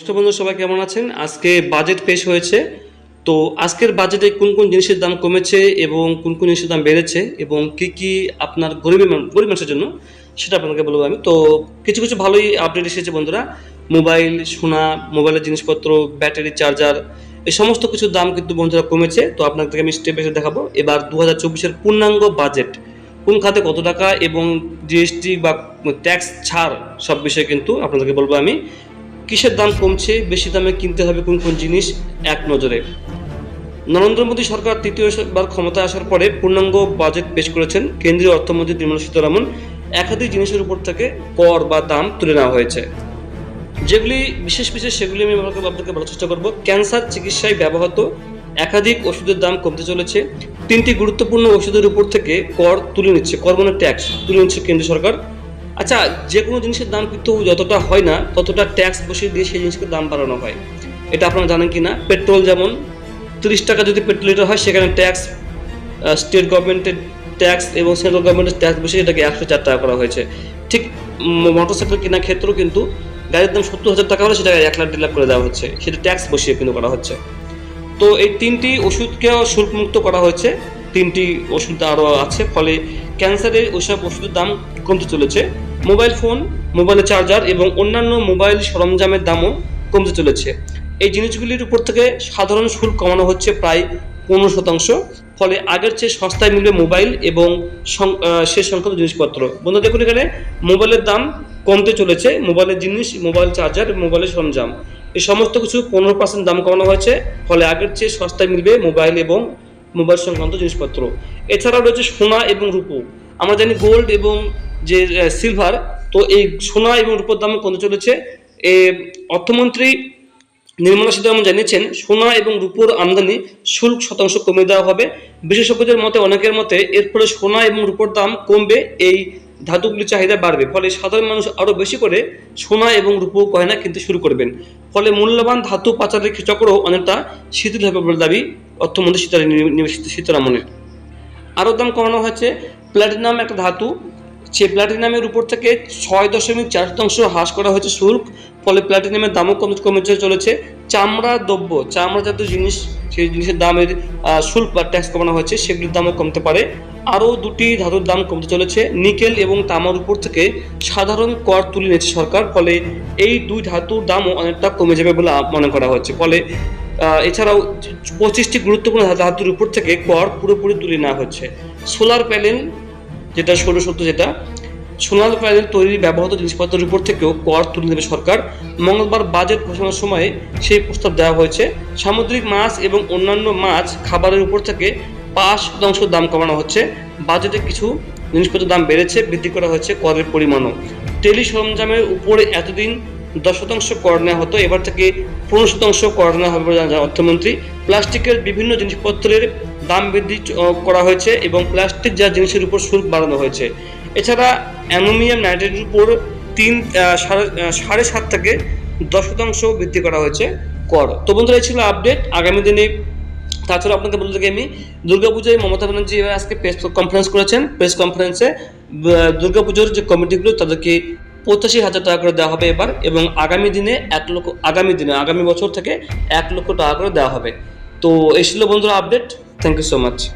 নমস্কার বন্ধু সবাই কেমন আছেন? আজকে বাজেট পেশ হয়েছে। তো আজকের বাজেটে কোন কোন জিনিসের দাম কমেছে এবং কোন কোন জিনিসের দাম বেড়েছে এবং কি কি আপনার গরিব গরিব মানুষের জন্য সেটা আপনাকে বলব আমি। তো কিছু কিছু ভালোই আপডেট এসেছে বন্ধুরা। মোবাইল, সোনা, মোবাইলের জিনিসপত্র, ব্যাটারি চার্জার এই সমস্ত কিছুর দাম কিন্তু বন্ধুরা কমেছে। তো আপনাদেরকে আমি স্টেপ এসে দেখাবো। এবার দু হাজার চব্বিশের পূর্ণাঙ্গ বাজেট কোন খাতে কত টাকা এবং জিএসটি বা ট্যাক্স ছাড় সব বিষয়ে কিন্তু আপনাদেরকে বলব আমি। কিসের দাম কমছে, বেশি দামে কিনতে হবে কোন কোন জিনিস? এক নজরে। নরেন্দ্র মোদী সরকার তৃতীয়বার ক্ষমতায় আসার পরে পূর্ণাঙ্গ বাজেট পেশ করেছেন কেন্দ্রীয় অর্থমন্ত্রী নির্মলা সীতারামন। একাধিক জিনিসের উপর থেকে কর বা দাম তুলে নেওয়া হয়েছে। যেগুলি বিশেষ বিশেষ সেগুলি আমি আপনাকে বলার চেষ্টা করব। ক্যান্সার চিকিৎসায় ব্যবহৃত একাধিক ওষুধের দাম কমতে চলেছে। তিনটি গুরুত্বপূর্ণ ওষুধের উপর থেকে কর তুলে নিচ্ছে কর মানে ট্যাক্স তুলে নিচ্ছে কেন্দ্র সরকার। আচ্ছা যে কোনো জিনিসের দাম কিন্তু যতটা হয় না, ততটা ট্যাক্স বসিয়ে দিয়ে সেই জিনিসের দাম বাড়ানো হয়। এটা আপনারা জানেন কি না পেট্রোল যেমন, তিরিশ টাকা যদি পেট্রোল লিটার হয়, সেখানে ট্যাক্স স্টেট গভর্নমেন্টের ট্যাক্স এবং সেন্ট্রাল গভর্নমেন্টের ট্যাক্স বসে এটাকে একশো চার টাকা করা হয়েছে। ঠিক মোটরসাইকেল কেনার ক্ষেত্রেও কিন্তু গাড়ির দাম সত্তর হাজার টাকা হলে সেটাকে এক লাখ, দেড় লাখ করে দেওয়া হচ্ছে। সেটা ট্যাক্স বসিয়ে কিন্তু করা হচ্ছে। তো এই তিনটি ওষুধকেও শুল্কমুক্ত করা হয়েছে। তিনটি ওষুধ আরও আছে, ফলে ক্যান্সারের ওসব ওষুধের দাম কমতে চলেছে। মোবাইল ফোন, মোবাইলের চার্জার এবং অন্যান্য মোবাইল সরঞ্জামের দামও কমতে চলেছে। এই জিনিসগুলির উপর থেকে সাধারণ শুল্ক কমানো হচ্ছে প্রায় পনেরো শতাংশ, ফলে আগের চেয়ে সস্তায় মিলবে মোবাইল এবং সং- সংক্রান্ত জিনিসপত্র। বন্ধু দেখুন এখানে মোবাইলের দাম কমতে চলেছে, মোবাইলের জিনিস, মোবাইল চার্জার, মোবাইলের সরঞ্জাম। এই সমস্ত কিছু পনেরো পার্সেন্ট দাম কমানো হয়েছে, ফলে আগের চেয়ে সস্তায় মিলবে মোবাইল এবং মোবাইল সংক্রান্ত জিনিসপত্র। এছাড়াও রয়েছে সোনা এবং রূপো। আমরা জানি গোল্ড এবং যে সিলভার তো এই সোনা এবং রূপোর দাম কমতে চলেছে? এ, অর্থমন্ত্রী নির্মলা সীতারামন জানিয়েছেন, সোনা এবং রূপোর আমদানি শুল্ক শতাংশ কমিয়ে দেওয়া হবে। বিশেষজ্ঞদের মতে, অনেকের মতে, এর ফলে সোনা এবং রূপোর দাম কমবে, এই ধাতুগুলির চাহিদা বাড়বে। ফলে সাধারণ মানুষ আরও বেশি করে সোনা এবং রূপো গয়না কিনতে শুরু করবেন। ফলে মূল্যবান ধাতু পাচারের চক্র অনেকটা শিথিল হবে বলে দাবি অর্থমন্ত্রী সীতারা সীতারামনের। আরও দাম কমানো হয়েছে। প্ল্যাটিনাম একটা ধাতু প্ল্যাটিনামের উপর থেকে ছয় দশমিক চার শতাংশ হ্রাস করা হয়েছে শুল্ক, ফলে প্ল্যাটিনামের দামও কমে চলেছে। চামড়া দ্রব্য চামড়া জাতীয় জিনিস, সেই জিনিসের দামের শুল্ক বা ট্যাক্স কমানো হয়েছে, সেগুলির দামও কমতে পারে। আরও দুটি ধাতুর দাম কমতে চলেছে, নিকেল এবং তামার উপর থেকে সাধারণ কর তুলে নিয়েছে সরকার, ফলে এই দুই ধাতুর দামও অনেকটা কমে যাবে বলে মনে করা হচ্ছে। ফলে এছাড়াও পঁচিশটি গুরুত্বপূর্ণ ধাতুর উপর থেকে কর পুরোপুরি তুলে নেওয়া হচ্ছে। সোলার প্যানেল যেটা ষোলো সত্য যেটা সোলার প্যানেল তৈরি ব্যবহৃত জিনিসপত্রের উপর থেকেও কর তুলে নেবে সরকার। মঙ্গলবার বাজেট ঘোষণার সময়ে সেই প্রস্তাব দেওয়া হয়েছে। সামুদ্রিক মাছ এবং অন্যান্য মাছ খাবারের উপর থেকে পাঁচ শতাংশ দাম কমানো হচ্ছে। বাজেটে কিছু জিনিসপত্রের দাম বেড়েছে, বৃদ্ধি করা হয়েছে করের পরিমাণও। টেলি সরঞ্জামের উপরে এতদিন দশ শতাংশ কর নেওয়া হতো, এবার থেকে পনেরো শতাংশ কর নেওয়া হবে অর্থমন্ত্রী। প্লাস্টিকের বিভিন্ন জিনিসপত্রের দাম বৃদ্ধি করা হয়েছে এবং প্লাস্টিক যা জিনিসের উপর শুল্ক বাড়ানো হয়েছে। এছাড়া অ্যালুমিনিয়াম নাইট্রেটের উপর তিন সাড়ে সাত থেকে দশ শতাংশ বৃদ্ধি করা হয়েছে কর। তো বন্ধুরা, এই ছিল আপডেট আগামী দিনে। তাছাড়া আপনাকে বলতে থাকি আমি দুর্গাপূজায় মমতা ব্যানার্জি আজকে প্রেস কনফারেন্স করেছেন। প্রেস কনফারেন্সে দুর্গাপুজোর যে কমিটিগুলো তাদেরকে পঁচাশি হাজার টাকা করে দেওয়া হবে এবার এবং আগামী দিনে এক লক্ষ, আগামী দিনে, আগামী বছর থেকে এক লক্ষ টাকা করে দেওয়া হবে। তো এই ছিল বন্ধুরা update. Thank you so much